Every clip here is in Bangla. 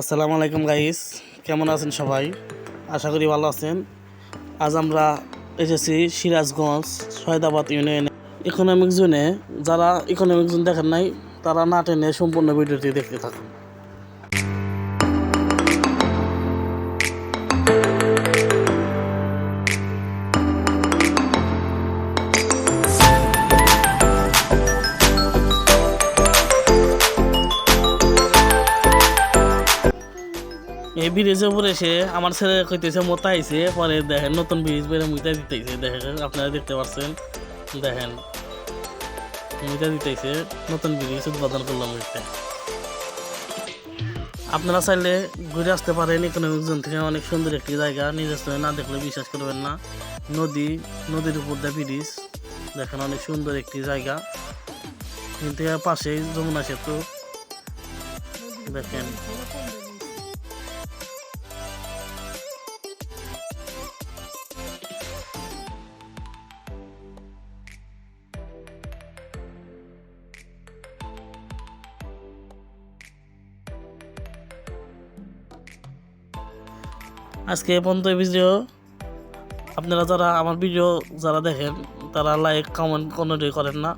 আসসালামু আলাইকুম গাইস, কেমন আছেন সবাই? আশা করি ভালো আছেন। আজ আমরা এসেছি সিরাজগঞ্জ সৈয়দাবাদ ইউনিয়নে। ইকোনমিক জোনে যারা ইকোনমিক জোন দেখেন নাই, তারা না টেনে সম্পূর্ণ ভিডিওটি দেখতে থাকুন। এই ব্রিজের উপরে এসে আমার ছেলে কইতেছে, মোতা আইছে, পরে দেখেন নতুন ব্রিজ বেড়ে মুইতা দিতেছে, দেখেন, আপনারা দেখতে পাচ্ছেন দেখেন, মুইতা দিতেছে, নতুন ব্রিজ উদ্বোধন করলাম মুইতে আপনারা চাইলে ঘুরে আসতে পারেন ইকোনমিক জোন থেকে অনেক সুন্দর একটি জায়গা নিজস্ব না দেখলে বিশ্বাস করবেন না, নদী, নদীর উপর দিয়ে ব্রিজ, দেখেন অনেক সুন্দর একটি জায়গা। কিন্তু পাশেই যমুনা সেতু, দেখেন। আজকে এ পর্যন্ত ভিডিও। আপনারা যারা আমার ভিডিও যারা দেখেন, তারা লাইক কমেন্ট কোনোটাই করেন না।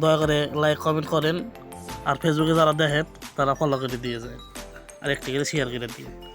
দয়া করে লাইক কমেন্ট করেন। আর ফেসবুকে যারা দেখেন, তারা ফলো করে দিয়ে যায়। আর একটি করে শেয়ার করে দিয়ে।